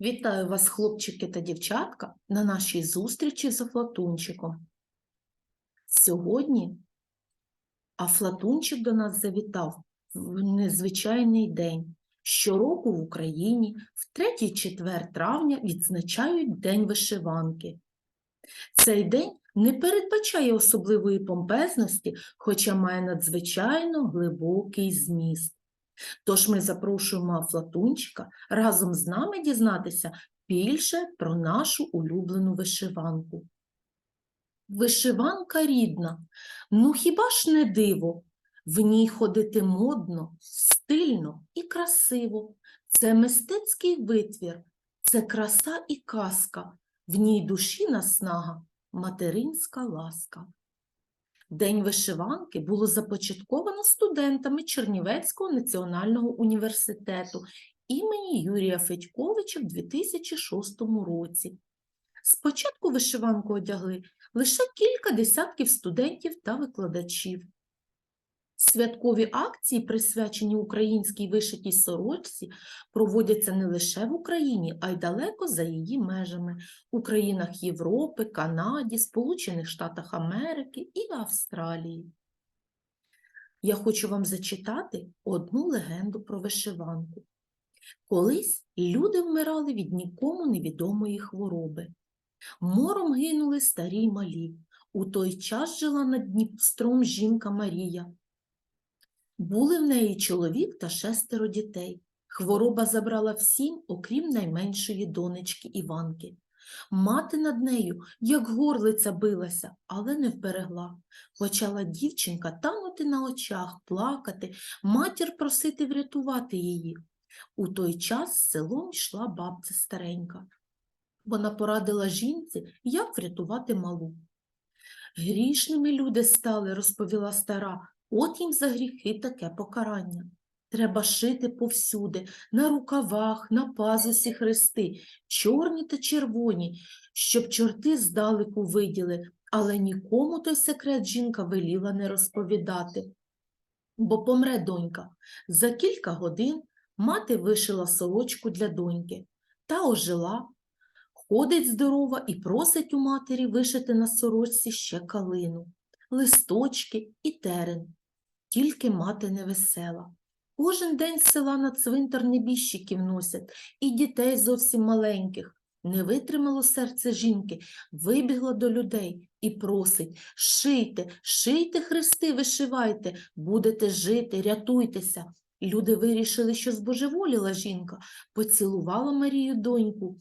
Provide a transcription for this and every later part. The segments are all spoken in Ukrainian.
Вітаю вас, хлопчики та дівчатка, на нашій зустрічі з Афлатунчиком. Сьогодні Афлатунчик до нас завітав в незвичайний день. Щороку в Україні в 3-4 травня відзначають День вишиванки. Цей день не передбачає особливої помпезності, хоча має надзвичайно глибокий зміст. Тож ми запрошуємо Афлатунчика разом з нами дізнатися більше про нашу улюблену вишиванку. Вишиванка рідна, ну хіба ж не диво? В ній ходити модно, стильно і красиво. Це мистецький витвір, це краса і казка, в ній душі наснага, материнська ласка. День вишиванки було започатковано студентами Чернівецького національного університету імені Юрія Федьковича в 2006 році. Спочатку вишиванку одягли лише кілька десятків студентів та викладачів. Святкові акції, присвячені українській вишитій сорочці, проводяться не лише в Україні, а й далеко за її межами у країнах Європи, Канаді, Сполучених Штатах Америки і Австралії. Я хочу вам зачитати одну легенду про вишиванку. Колись люди вмирали від нікому невідомої хвороби. Мором гинули старі й малі. У той час жила над Дністром жінка Марія. Були в неї чоловік та шестеро дітей. Хвороба забрала всім, окрім найменшої донечки Іванки. Мати над нею, як горлиця билася, але не вберегла. Почала дівчинка танути на очах, плакати, матір просити врятувати її. У той час селом йшла бабця старенька. Вона порадила жінці, як врятувати малу. Грішними люди стали, розповіла стара, от їм за гріхи таке покарання. Треба шити повсюди, на рукавах, на пазусі хрести, чорні та червоні, щоб чорти здалеку виділи, але нікому той секрет жінка веліла не розповідати. Бо помре донька. За кілька годин мати вишила сорочку для доньки та ожила, ходить здорова і просить у матері вишити на сорочці ще калину, листочки і терен. Тільки мати невесела. Кожен день з села на цвинтар небіжчиків носять, і дітей зовсім маленьких. Не витримало серце жінки, вибігла до людей і просить шийте, шийте хрести, вишивайте, будете жити, рятуйтеся. Люди вирішили, що збожеволіла жінка, поцілувала Марію доньку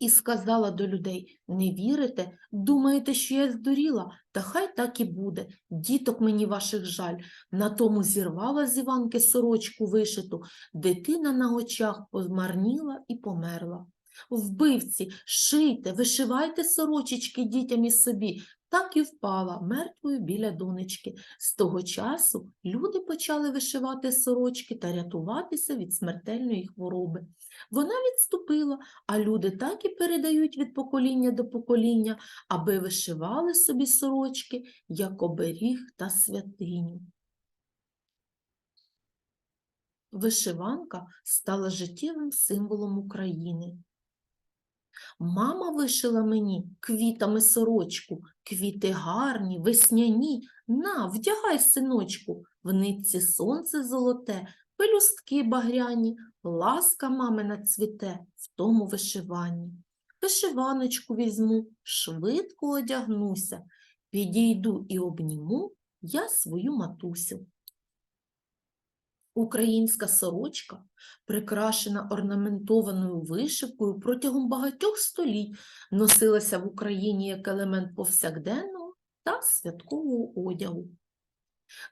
і сказала до людей: Не вірите, думаєте, що я здуріла, та хай так і буде. Діток мені ваших жаль. На тому зірвала з Іванки сорочку вишиту, дитина на очах позмарніла і померла. Вбивці, шийте, вишивайте сорочечки дітям і собі, так і впала мертвою біля донечки. З того часу люди почали вишивати сорочки та рятуватися від смертельної хвороби. Вона відступила, а люди так і передають від покоління до покоління, аби вишивали собі сорочки, як оберіг та святиню. Вишиванка стала життєвим символом України. Мама вишила мені квітами сорочку, квіти гарні, весняні. На, вдягай, синочку, в нитці сонце золоте, пелюстки багряні, ласка мамина цвіте в тому вишиванні. Вишиваночку візьму, швидко одягнуся, підійду і обніму я свою матусю. Українська сорочка, прикрашена орнаментованою вишивкою протягом багатьох століть, носилася в Україні як елемент повсякденного та святкового одягу.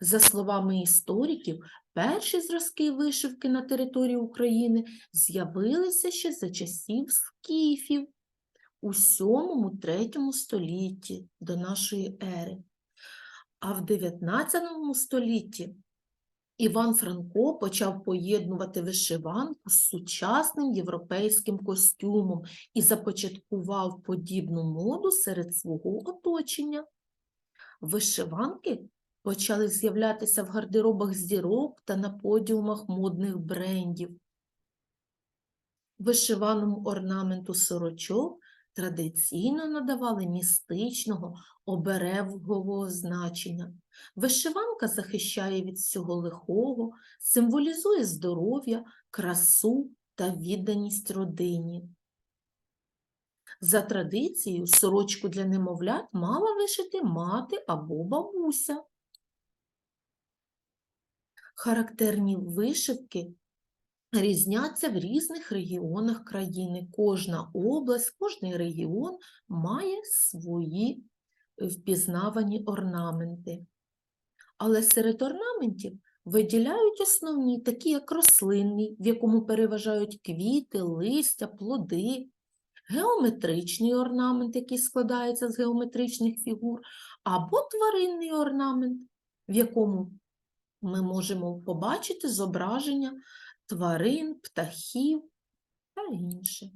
За словами істориків, перші зразки вишивки на території України з'явилися ще за часів скіфів у 7-3 столітті до нашої ери. А в 19 столітті Іван Франко почав поєднувати вишиванку з сучасним європейським костюмом і започаткував подібну моду серед свого оточення. Вишиванки почали з'являтися в гардеробах зірок та на подіумах модних брендів. Вишиваному орнаменту сорочок традиційно надавали містичного оберегового значення. Вишиванка захищає від всього лихого, символізує здоров'я, красу та відданість родині. За традицією, сорочку для немовлят мала вишити мати або бабуся. Характерні вишивки різняться в різних регіонах країни. Кожна область, кожний регіон має свої впізнавані орнаменти. Але серед орнаментів виділяють основні, такі як рослинний, в якому переважають квіти, листя, плоди, геометричний орнамент, який складається з геометричних фігур, або тваринний орнамент, в якому ми можемо побачити зображення тварин, птахів та інше.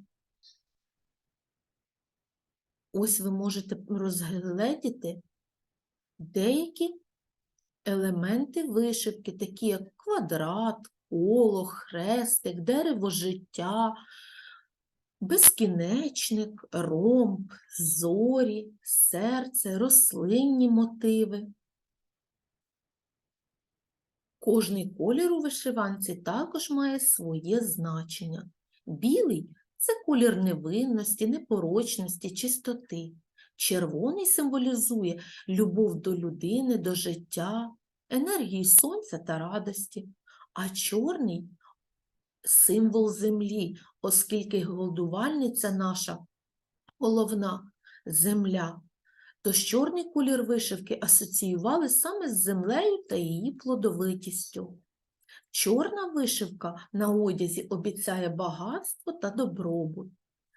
Ось ви можете розгледіти деякі елементи вишивки, такі як квадрат, коло, хрестик, дерево життя, безкінечник, ромб, зорі, серце, рослинні мотиви. Кожний колір у вишиванці також має своє значення. Білий це колір невинності, непорочності, чистоти. Червоний символізує любов до людини, до життя, енергії сонця та радості, а чорний символ землі, оскільки голодувальниця наша головна земля. Тож чорний колір вишивки асоціювали саме з землею та її плодовитістю. Чорна вишивка на одязі обіцяє багатство та добробут.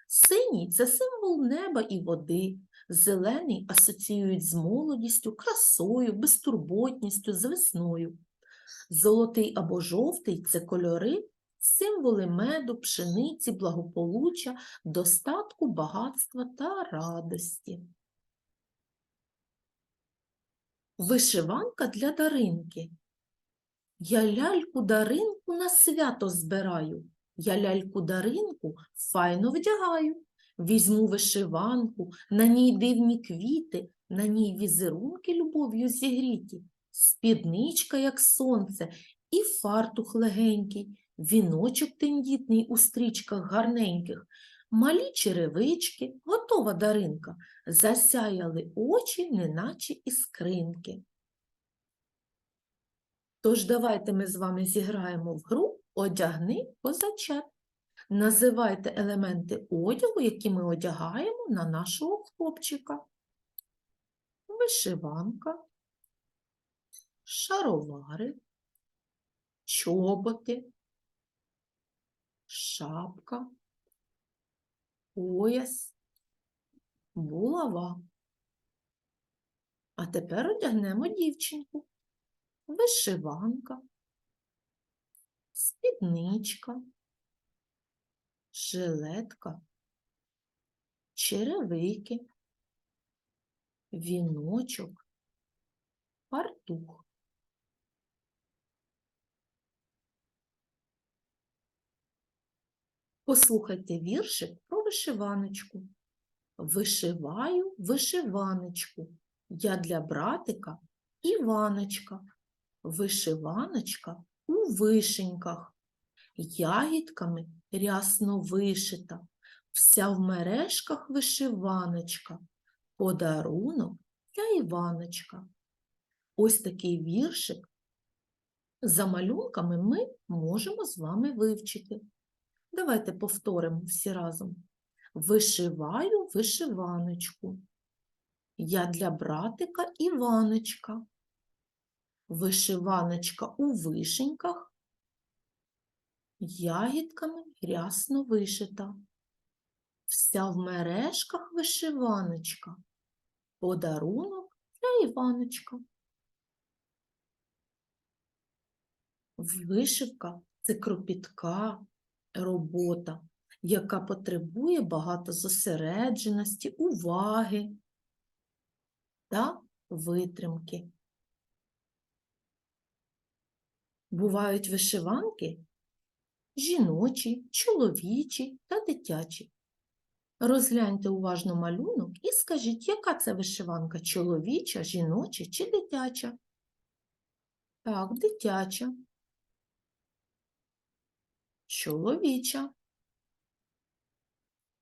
Синій це символ неба і води, зелений асоціюють з молодістю, красою, безтурботністю, з весною. Золотий або жовтий це кольори, символи меду, пшениці, благополуччя, достатку, багатства та радості. Вишиванка для даринки. Я ляльку даринку на свято збираю. Я ляльку даринку файно вдягаю. Візьму вишиванку, на ній дивні квіти, на ній візерунки любов'ю зігріті, спідничка, як сонце, і фартух легенький, віночок тендітний у стрічках гарненьких, малі черевички, готова даринка, засяяли очі, неначе іскринки. Тож давайте ми з вами зіграємо в гру Одягни козачат. Називайте елементи одягу, які ми одягаємо на нашого хлопчика. Вишиванка, шаровари, чоботи, шапка, пояс, булава. А тепер одягнемо дівчинку. Вишиванка, спідничка, жилетка, черевики, віночок, фартух. Послухайте віршик про вишиваночку. Вишиваю вишиваночку. Я для братика Іваночка. Вишиваночка у вишеньках. Ягідками рясно вишита. Вся в мережках вишиваночка. Подарунок для Іваночка. Ось такий віршик за малюнками ми можемо з вами вивчити. Давайте повторимо всі разом. Вишиваю вишиваночку. Я для братика Іваночка. Вишиваночка у вишеньках, ягідками рясно вишита. Вся в мережках вишиваночка. Подарунок для Іваночка. Вишивка це кропітка робота, яка потребує багато зосередженості, уваги та витримки. Бувають вишиванки, жіночі, чоловічі та дитячі. Розгляньте уважно малюнок і скажіть, яка це вишиванка чоловіча, жіноча чи дитяча? Так, дитяча. Чоловіча.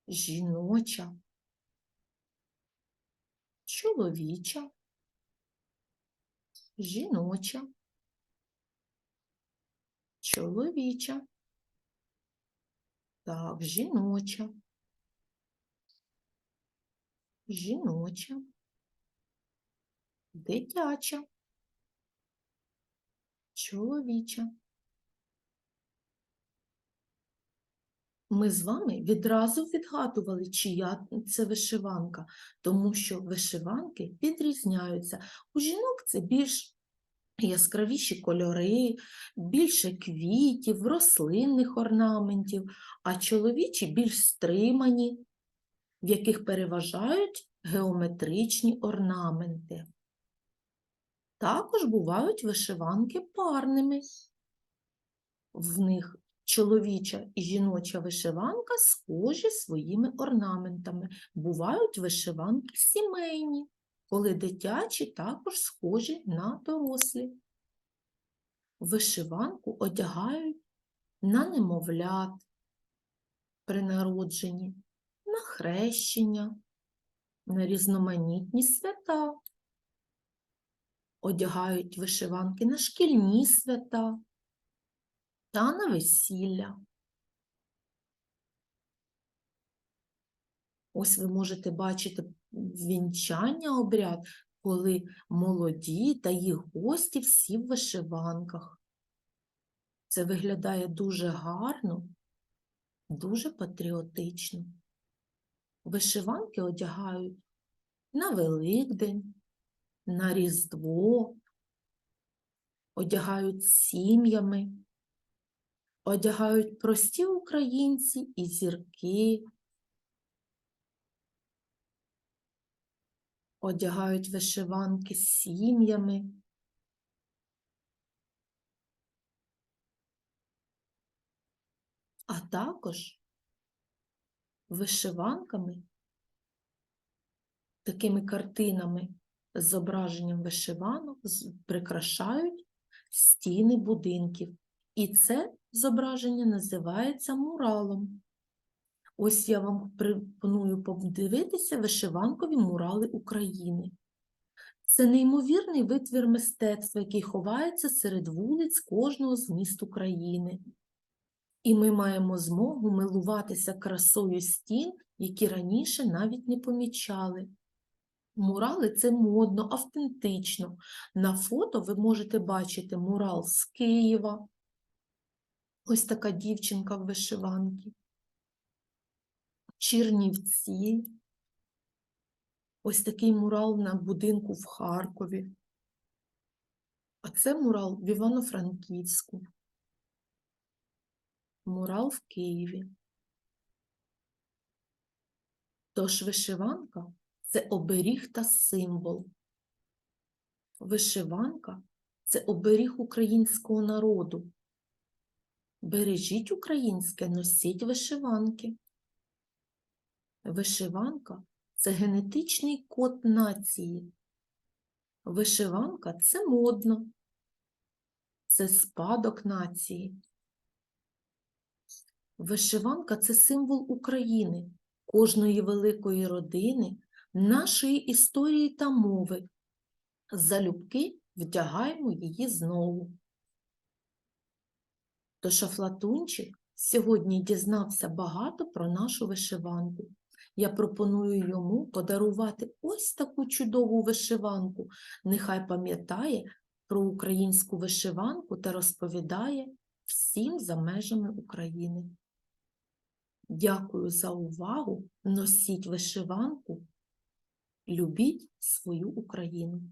Жіноча. Чоловіча. Жіноча. Чоловіча. Так, жіноча. Жіноча. Дитяча. Чоловіча. Ми з вами відразу відгадували, чия це вишиванка, тому що вишиванки відрізняються. У жінок це більш яскравіші кольори, більше квітів, рослинних орнаментів, а чоловічі більш стримані, в яких переважають геометричні орнаменти. Також бувають вишиванки парними. В них чоловіча і жіноча вишиванка схожі своїми орнаментами. Бувають вишиванки сімейні, коли дитячі також схожі на дорослі. Вишиванку одягають на немовлят при народженні, на хрещення, на різноманітні свята. Одягають вишиванки на шкільні свята та на весілля. Ось ви можете бачити вінчання обряд, коли молоді та їх гості всі в вишиванках. Це виглядає дуже гарно, дуже патріотично. Вишиванки одягають на Великдень, на Різдво, одягають сім'ями, одягають прості українці і зірки, одягають вишиванки з сім'ями. А також вишиванками, такими картинами з зображенням вишиванок прикрашають стіни будинків. І це зображення називається муралом. Ось я вам пропоную подивитися вишиванкові мурали України. Це неймовірний витвір мистецтва, який ховається серед вулиць кожного з міст України. І ми маємо змогу милуватися красою стін, які раніше навіть не помічали. Мурали це модно, автентично. На фото ви можете бачити мурал з Києва. Ось така дівчинка в вишиванці. Чернівці. Ось такий мурал на будинку в Харкові. А це мурал в Івано-Франківську. Мурал в Києві. Тож вишиванка це оберіг та символ. Вишиванка це оберіг українського народу. Бережіть українське, носіть вишиванки. Вишиванка це генетичний код нації. Вишиванка це модно. Це спадок нації. Вишиванка це символ України, кожної великої родини, нашої історії та мови. Залюбки вдягаємо її знову. Тож Афлатунчик сьогодні дізнався багато про нашу вишиванку. Я пропоную йому подарувати ось таку чудову вишиванку. Нехай пам'ятає про українську вишиванку та розповідає всім за межами України. Дякую за увагу. Носіть вишиванку. Любіть свою Україну.